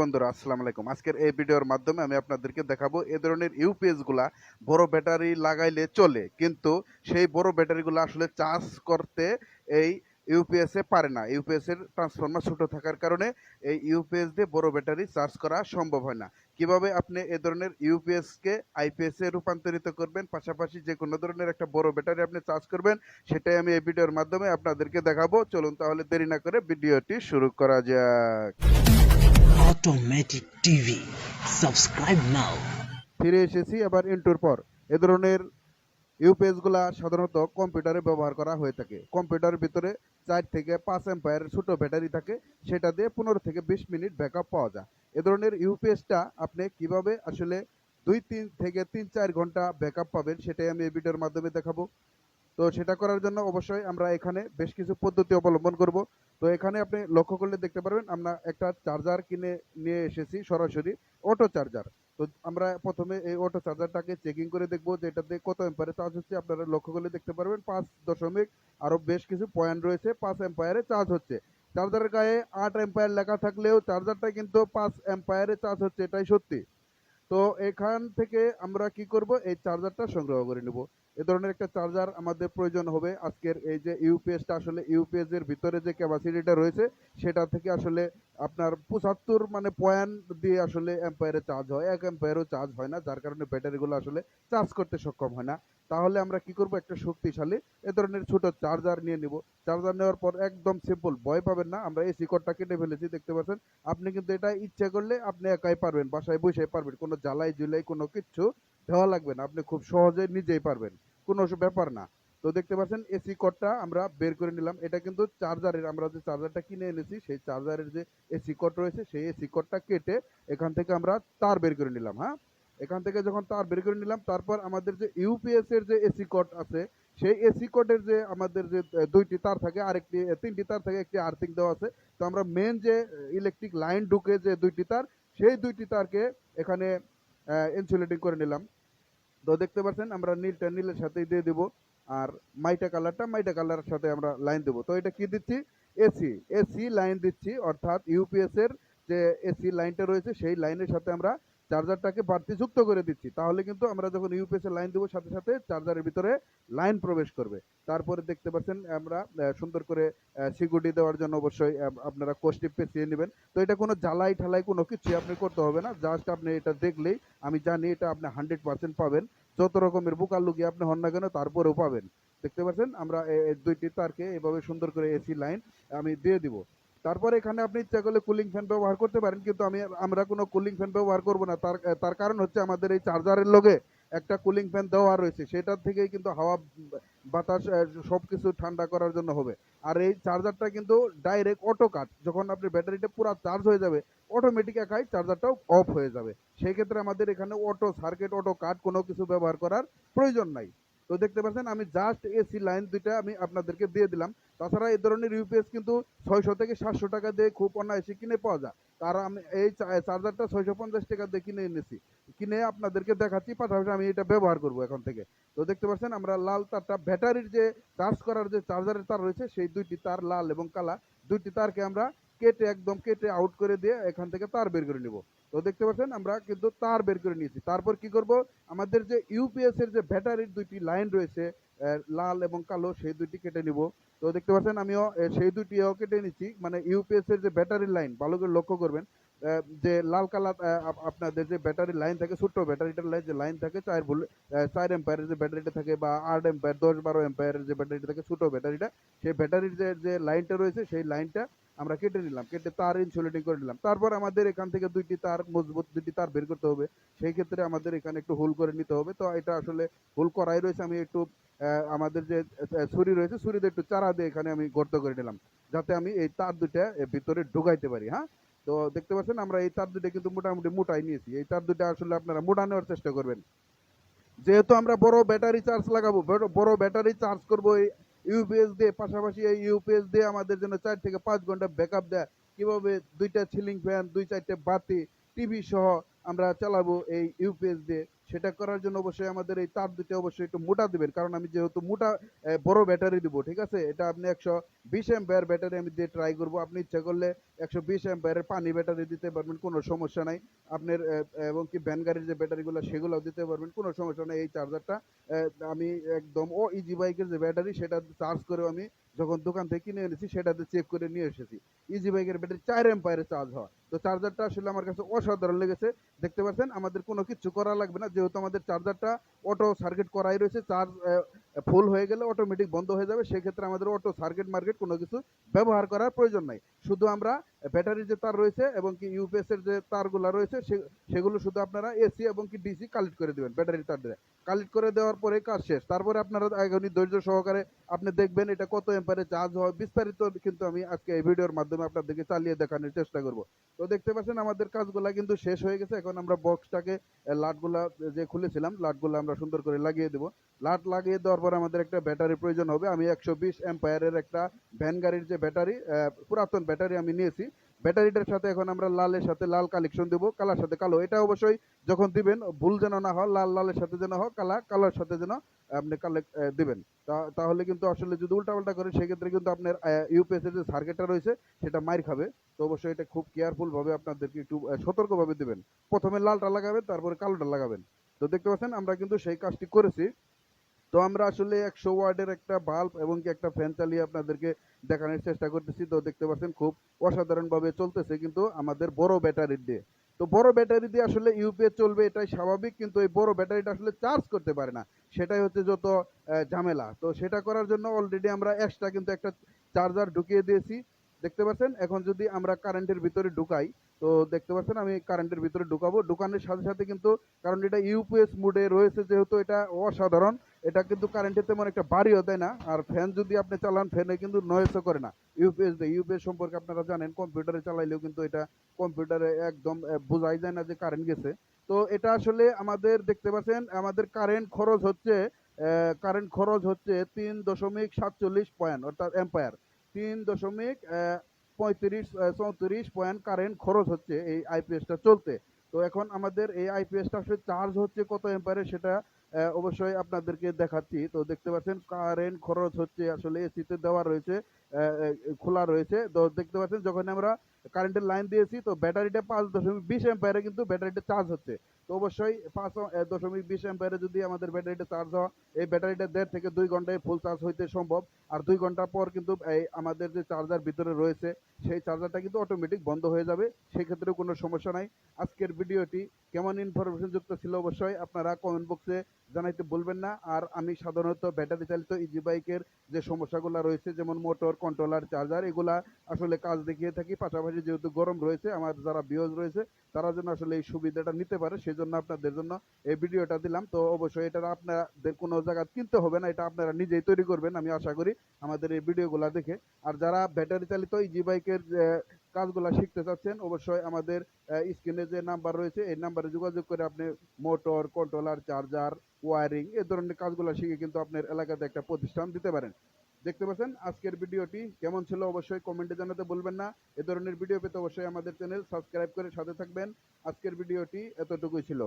বন্ধুরা, আসসালামু আলাইকুম। আজকের এই ভিডিওর মাধ্যমে আমি আপনাদেরকে দেখাবো এ ধরনের ইউপিএসগুলা বড় ব্যাটারি লাগাইলে চলে, কিন্তু সেই বড় ব্যাটারিগুলো আসলে চার্জ করতে এই ইউপিএস পারে না। ইউপিএস এর ট্রান্সফরমার ছোট থাকার কারণে এই ইউপিএস দিয়ে বড় ব্যাটারি চার্জ করা সম্ভব হয় না। কীভাবে আপনি এ ধরনের ইউপিএস কে আইপিএস রূপান্তরিত করবেন, পাশাপাশি যে কোনো ধরনের একটা বড় ব্যাটারি আপনি চার্জ করবেন, সেটাই আমি এই ভিডিওর মাধ্যমে আপনাদেরকে দেখাবো। চলুন তাহলে দেরি না করে ভিডিওটি শুরু করা যাক। Automatic TV. Subscribe now. ফিরে এসেছি আবার ইন্টুর পর। এ ধরনের ইউপিএসগুলা সাধারণত কম্পিউটারে ব্যবহার করা হয়ে থাকে। কম্পিউটারের ভিতরে চার থেকে পাঁচ এম্পায়ারের ছোট ব্যাটারি থাকে। সেটা দিয়ে পনেরো থেকে বিশ মিনিট ব্যাকআপ পাওয়া যায়। এ ধরনের ইউপিএসটা আপনি কীভাবে আসলে দুই, তিন থেকে তিন, চার ঘণ্টা ব্যাকআপ পাবেন, সেটাই আমি এই ভিডিওর মাধ্যমে দেখাবো। তো সেটা করার জন্য অবশ্যই আমরা এখানে বেশ কিছু পদ্ধতি অবলম্বন করব। তো এখানে আপনি লক্ষ্য করলে দেখতে পারবেন, আমরা একটা চার্জার কিনে নিয়ে এসেছি সরাসরি অটো চার্জার তো আমরা প্রথমে এই অটো চার্জারটাকে চেকিং করে দেখব যে এটাতে কত এম্পায়ারে চার্জ হচ্ছে। আপনারা লক্ষ্য করলে দেখতে পারবেন পাঁচ দশমিক আরও বেশ কিছু পয়েন্ট রয়েছে, পাঁচ এম্পায়ারে চার্জ হচ্ছে। চার্জারের গায়ে আট এম্পায়ার লেখা থাকলেও চার্জারটা কিন্তু পাঁচ এম্পায়ারে চার্জ হচ্ছে, এটাই সত্যি। তো এখান থেকে আমরা কি করব? এই চার্জারটা সংগ্রহ করে নেব। এ ধরনের একটা চার্জার আমাদের প্রয়োজন হবে। আজকের এই যে ইউপিএসটা আসলে ইউপিএস এর ভিতরে যে ক্যাপাসিটিটা রয়েছে, সেটা থেকে আসলে আপনার পঁচাত্তর মানে পয়েন্ট দিয়ে আসলে এম্পায়ারে চার্জ হয়। এক এম্পায়ারও চার্জ হয় না। যার কারণে ব্যাটারিগুলো আসলে চার্জ করতে সক্ষম হয় না। তাহলে আমরা কি করব? একটা শক্তিশালী এ ধরনের ছোট চার্জার নিয়ে নিব। চার্জার নেওয়ার পর একদম সিম্পল ভয় পাবেন না। আমরা এই শিকড়টা কেটে ফেলেছি, দেখতে পাচ্ছেন? আপনি কিন্তু এটা ইচ্ছে করলে আপনি একাই পারবেন, বাসায় বসে পারবেন। কোনো জ্বালাই জুলাই, কোনো কিচ্ছু দেওয়া লাগবে না। আপনি খুব সহজে নিজেই পারবেন, কোনো ব্যাপার না। তো দেখতে পাচ্ছেন এসি কোডটা আমরা বের করে নিলাম। এটা কিন্তু চার্জারের আমরা যে চার্জারটা কিনে এনেছি, সেই চার্জারের যে এসি কোড রয়েছে, সেই এসি কোডটা কেটে এখান থেকে আমরা তার বের করে নিলাম হ্যাঁ? এখান থেকে যখন তার বের করে নিলাম, তারপর আমাদের যে ইউপিএস এর যে এসি কোড আছে, সেই এসি কোডের যে আমাদের যে দুইটি তার থাকে, আরেকটি তিনটি তার থাকে, একটি আর্থিং দেওয়া আছে। তো আমরা মেন যে ইলেকট্রিক লাইন ঢুকে যে দুইটি তার, সেই দুইটি তারকে এখানে ইনসুলেটিং করে নিলাম। তো দেখতে পাচ্ছেন, আমরা নীলটা নীলের সাথেই দিয়ে দিব, আর মাইটা কালারটা মাইটা কালারের সাথে আমরা লাইন দেবো। তো এটা কি দিচ্ছি? এসি এসি লাইন দিচ্ছি, অর্থাৎ ইউপিএস এর যে এসি লাইনটা রয়েছে, সেই লাইনের সাথে আমরা চার্জারটাকে বাড়তি যুক্ত করে দিচ্ছি, তাহলে কিন্তু আমরা যখন ইউপিএস এর লাইন দেবো, সাথে সাথে চার্জারের ভিতরে লাইন প্রবেশ করবে। তারপরে দেখতে পাচ্ছেন আমরা সুন্দর করে সিকিউরিটি দেওয়ার জন্য অবশ্যই আপনারা কোষ্টি পেঁচিয়ে নেবেন। তো এটা কোনো জ্বালাই ঠালাই কোনো কিছু আপনি করতে হবে না জাস্ট আপনি এটা দেখলেই, আমি জানি এটা আপনি হান্ড্রেড পার্সেন্ট পাবেন। যত রকমের বুকার লুকিয়ে আপনি হন না কেন, তারপরেও পাবেন। দেখতে পাচ্ছেন আমরা দুইটি তারকে এভাবে সুন্দর করে এসি লাইন আমি দিয়ে দিব। তারপর এখানে আপনি ইচ্ছা করলে কুলিং ফ্যান ব্যবহার করতে পারেন, কিন্তু আমি, আমরা কোনো কুলিং ফ্যান ব্যবহার করব না। তার তার কারণ হচ্ছে আমাদের এই চার্জারের লগে একটা কুলিং ফ্যান দেওয়া রয়েছে। সেটার থেকেই কিন্তু হাওয়া, বাতাস সব কিছু ঠান্ডা করার জন্য হবে। আর এই চার্জারটা কিন্তু ডাইরেক্ট অটো কাট যখন আপনি ব্যাটারিটা পুরো চার্জ হয়ে যাবে অটোমেটিক একাই চার্জারটাও অফ হয়ে যাবে। সেই ক্ষেত্রে আমাদের এখানে অটো সার্কিট অটো কাট কোনো কিছু ব্যবহার করার প্রয়োজন নাই। তো দেখতে পাচ্ছেন, আমি জাস্ট এসি লাইন দুইটা আমি আপনাদেরকে দিয়ে দিলাম। তাছাড়া এই ধরনের ইউপিএস কিন্তু ছয়শো থেকে সাতশো টাকা দিয়ে খুব অনায়াসে কিনে পাওয়া যায়। তার আমি এই চার্জারটা ছয়শো পঞ্চাশ টাকা দিয়ে কিনে এনেছি। কিনে আপনাদেরকে দেখাচ্ছি, পাশাপাশি আমি এটা ব্যবহার করব এখন থেকে। তো দেখতে পাচ্ছেন, আমরা লাল তারটা ব্যাটারির যে চার্জ করার যে চার্জারের তার রয়েছে, সেই দুইটি তার লাল এবং কালা, দুইটি তারকে আমরা কেটে একদম কেটে আউট করে দিয়ে এখান থেকে তার বের করে নিব। তো দেখতে পাচ্ছেন, আমরা কিন্তু তার বের করে নিয়েছি। তারপর কি করব? আমাদের যে ইউপিএস এর যে ব্যাটারির দুইটি লাইন রয়েছে লাল এবং কালো, সেই দুইটি কেটে নিব। তো দেখতে পাচ্ছেন, আমিও সেই দুইটিও কেটে নিচ্ছি। মানে ইউপিএস এর যে ব্যাটারির লাইন ভালো করে লক্ষ্য করবেন যে লাল কালার আপনাদের যে ব্যাটারি লাইন থাকে, ছোট্ট ব্যাটারিটার লাইন যে লাইন থাকে, চার ভোল্ট চার এম্পায়ারের যে ব্যাটারিটা থাকে বা আট এম্পায়ার দশ বারো এম্পায়ারের যে ব্যাটারিটা থাকে ছোট ব্যাটারিটা সেই ব্যাটারির যে যে লাইনটা রয়েছে, সেই লাইনটা আমরা কেটে নিলাম, কেটে তার ইনসুলেটিং করে নিলাম। তারপর আমাদের এখান থেকে দুইটি তার মজবুত দুইটি তার বের করতে হবে। সেই ক্ষেত্রে আমাদের এখানে একটু হোল করে নিতে হবে। তো এটা আসলে হোল করাই রয়েছে, আমি একটু আমাদের যে ছুরি রয়েছে, ছুরিতে একটু চারা দিয়ে এখানে আমি গর্ত করে নিলাম। যাতে আমি এই তার দুইটা ভিতরে ঢুকাইতে পারি হ্যাঁ? তো দেখতে পাচ্ছেন, আমরা এই তার দুইটা কিন্তু মোটামুটি মোটাই নিয়েছি। এই তার দুইটা আসলে আপনারা মোটা নেওয়ার চেষ্টা করবেন। যেহেতু আমরা বড় ব্যাটারি চার্জ লাগাবো, বড় ব্যাটারি চার্জ করব এই ইউপিএস দিয়ে পাশাপাশি এই ইউপিএস দিয়ে আমাদের জন্য চার থেকে পাঁচ ঘণ্টা ব্যাকআপ দেয়। কীভাবে দুইটা সিলিং ফ্যান দুই চারটে বাতি টিভি সহ আমরা চালাবো এই ইউপিএস দিয়ে সেটা করার জন্য অবশ্যই আমাদের এই তার দুটো অবশ্যই একটু মোটা দিবেন। কারণ আমি যেহেতু মোটা বড় ব্যাটারি দিব, ঠিক আছে? এটা আপনি একশো বিশ এম্পায়ার ব্যাটারি আমি দিয়ে ট্রাই করব। আপনি ইচ্ছা করলে একশো বিশ এম্পায়ারের পানি ব্যাটারি দিতে পারবেন, কোনো সমস্যা নাই। আপনার এবং কি ভ্যান গাড়ির যে ব্যাটারিগুলো, সেগুলোও দিতে পারবেন, কোনো সমস্যা নেই। এই চার্জারটা আমি একদম ও ইজি বাইকের যে ব্যাটারি, সেটা চার্জ করেও আমি যখন দোকান থেকে কিনে এনেছি, সেটাতে চেক করে নিয়ে এসেছি। ইজি বাইকের ব্যাটারি চার এম্পায়ারে চার্জ হয়। তো চার্জারটা আসলে আমার কাছে অসাধারণ লেগেছে। দেখতে পাচ্ছেন, আমাদের কোনো কিছু করা লাগবে না। যেহেতু আমাদের চার্জারটা অটো সার্কিট করাই রয়েছে চার্জ ফুল হয়ে গেলে অটোমেটিক বন্ধ হয়ে যাবে। সেক্ষেত্রে আমাদের অটো সার্কিট মার্কেট কোনো কিছু ব্যবহার করার প্রয়োজন নাই। শুধু আমরা ব্যাটারির যে তার রয়েছে এবং কি ইউপিএস এর যে তারগুলো রয়েছে সেগুলো শুধু আপনারা এসি এবং কি ডিসি কালেক্ট করে দেবেন ব্যাটারির তার দিয়ে। কালেক্ট করে দেওয়ার পরে কাজ শেষ। তারপরে আপনারা এখনই ধৈর্য সহকারে আপনি দেখবেন এটা কত এম্পারে চার্জ হয়। বিস্তারিত কিন্তু আমি আজকে এই ভিডিওর মাধ্যমে আপনাদেরকে চালিয়ে দেখানোর চেষ্টা করব। তো দেখতে পাচ্ছেন আমাদের কাজগুলা কিন্তু শেষ হয়ে গেছে। এখন আমরা বক্সটাকে লাটগুলা যে খুলেছিলাম, লাটগুলো আমরা সুন্দর করে লাগিয়ে দেবো। লাট লাগিয়ে দেওয়ার পর আমাদের একটা ব্যাটারি প্রয়োজন হবে। আমি একশো বিশ এম্পায়ারের একটা ভ্যান গাড়ির যে ব্যাটারি পুরাতন ব্যাটারি আমি নিয়েছি। ব্যাটারিটার সাথে এখন আমরা লালের সাথে লাল কালেকশন দেবো, কালার সাথে কালো। এটা অবশ্যই যখন দিবেন, ভুল যেন না হয়, লাল লালের সাথে যেন হয় কালা কালার সাথে যেন আপনি কালেক্ট দিবেন। তাহলে কিন্তু আসলে যদি উল্টাপাল্টা করে সেক্ষেত্রে কিন্তু আপনার ইউপিএস এর যে সার্কিটটা রয়েছে, সেটা মাইর খাবে। তো অবশ্যই এটা খুব কেয়ারফুলভাবে আপনাদেরকে একটু সতর্কভাবে দিবেন। প্রথমে লালটা লাগাবেন, তারপরে কালোটা লাগাবেন। তো দেখতে পাচ্ছেন, আমরা কিন্তু সেই কাজটি করেছি। তো আমরা আসলে একশো ওয়ার্ডের একটা বাল্ব এবং কি একটা ফ্যান চালিয়ে আপনাদেরকে দেখানোর চেষ্টা করতেছি। তো দেখতে পাচ্ছেন খুব অসাধারণভাবে চলতেছে কিন্তু আমাদের বড় ব্যাটারি দিয়ে। তো বড় ব্যাটারি দিয়ে আসলে ইউপিএস চলবে এটাই স্বাভাবিক কিন্তু এই বড় ব্যাটারিটা আসলে চার্জ করতে পারে না। সেটাই হচ্ছে যত ঝামেলা। তো সেটা করার জন্য অলরেডি আমরা এক্সট্রা কিন্তু একটা চার্জার ঢুকিয়ে দিয়েছি। দেখতে পাচ্ছেন? এখন যদি আমরা কারেন্টের ভিতরে ঢুকাই তো দেখতে পাচ্ছেন, আমি কারেন্টের ভিতরে ঢুকাবো। ঢুকানোর সাথে সাথে কিন্তু, কারণ এটা ইউপিএস মোডে রয়েছে, যেহেতু এটা অসাধারণ, এটা কিন্তু কারেন্টের তেমন একটা বাড়িও দেয় না। আর ফ্যান যদি আপনি চালান ফ্যানে কিন্তু নয়েসও করে না। ইউপিএস দেয়। ইউপিএস সম্পর্কে আপনারা জানেন কম্পিউটারে চালাইলেও কিন্তু এটা কম্পিউটারে একদম বোঝাই যায় না যে কারেন্ট গেছে। তো এটা আসলে আমাদের, দেখতে পাচ্ছেন, আমাদের কারেন্ট খরচ হচ্ছে কারেন্ট খরচ হচ্ছে তিন দশমিক সাতচল্লিশ পয়েন্ট অর্থাৎ এম্পায়ার তিন দশমিক পঁয়ত্রিশ চৌত্রিশ পয়েন্ট কারেন্ট খরচ হচ্ছে এই আইপিএসটা চলতে। তো এখন আমাদের এই আইপিএসটা আসলে চার্জ হচ্ছে কত এম্পায়ারে সেটা অবশ্যই আপনাদেরকে দেখাচ্ছি। তো দেখতে পাচ্ছেন কারেন্ট খরচ হচ্ছে আসলে এসিতে দেওয়া রয়েছে খোলা রয়েছে। তো দেখতে পাচ্ছেন, যখন আমরা কারেন্টের লাইন দিয়েছি, তো ব্যাটারিটা পাঁচ দশমিক বিশ এম্পায়ারে কিন্তু ব্যাটারিটা চার্জ হচ্ছে। তো অবশ্যই পাঁচ দশমিক বিশ এম্পায়ারে যদি আমাদের ব্যাটারিটা চার্জ হয়, এই ব্যাটারিটা দেড় থেকে দুই ঘন্টায় ফুল চার্জ হইতে সম্ভব। আর দুই ঘণ্টা পর কিন্তু এই আমাদের যে চার্জার ভিতরে রয়েছে, সেই চার্জারটা কিন্তু অটোমেটিক বন্ধ হয়ে যাবে। সেক্ষেত্রে কোনো সমস্যা নাই। আজকের ভিডিওটি কেমন ইনফরমেশন যুক্ত ছিল অবশ্যই আপনারা কমেন্ট বক্সে জানাইতে বলবেন না। আর আমি সাধারণত ব্যাটারি চালিত ইজি বাইকের যে সমস্যাগুলো রয়েছে, যেমন মোটর কন্ট্রোলার চার্জার এগুলা আসলে কাজ দেখিয়ে থাকি। পাশাপাশি যেহেতু গরম রয়েছে, আমার যারা বিওজ রয়েছে, তারা যেন আসলে এই সুবিধাটা নিতে পারে, সেজন্য আপনাদের জন্য এই ভিডিওটা দিলাম। তো অবশ্যই এটা আপনাদের কোনো জায়গা কিনতে হবে না, এটা আপনারা নিজেই তৈরি করবেন, আমি আশা করি আমাদের এই ভিডিওগুলো দেখে। আর যারা ব্যাটারি চালিত ইজি বাইকের কাজগুলো শিখতে চাচ্ছেন, অবশ্যই আমাদের স্ক্রিনে যে নাম্বার রয়েছে, এই নাম্বারে যোগাযোগ করে আপনি মোটর কন্ট্রোলার চার্জার ওয়ারিং এ ধরনের কাজগুলো শিখে কিন্তু আপনার এলাকাতে একটা প্রতিষ্ঠান দিতে পারেন। দেখতে পাচ্ছেন? আজকের ভিডিওটি কেমন ছিল অবশ্যই কমেন্টে জানাতে বলবেন না। এ ধরনের ভিডিও পেতে অবশ্যই আমাদের চ্যানেল সাবস্ক্রাইব করে সাথে থাকবেন। আজকের ভিডিওটি এতটুকুই ছিল।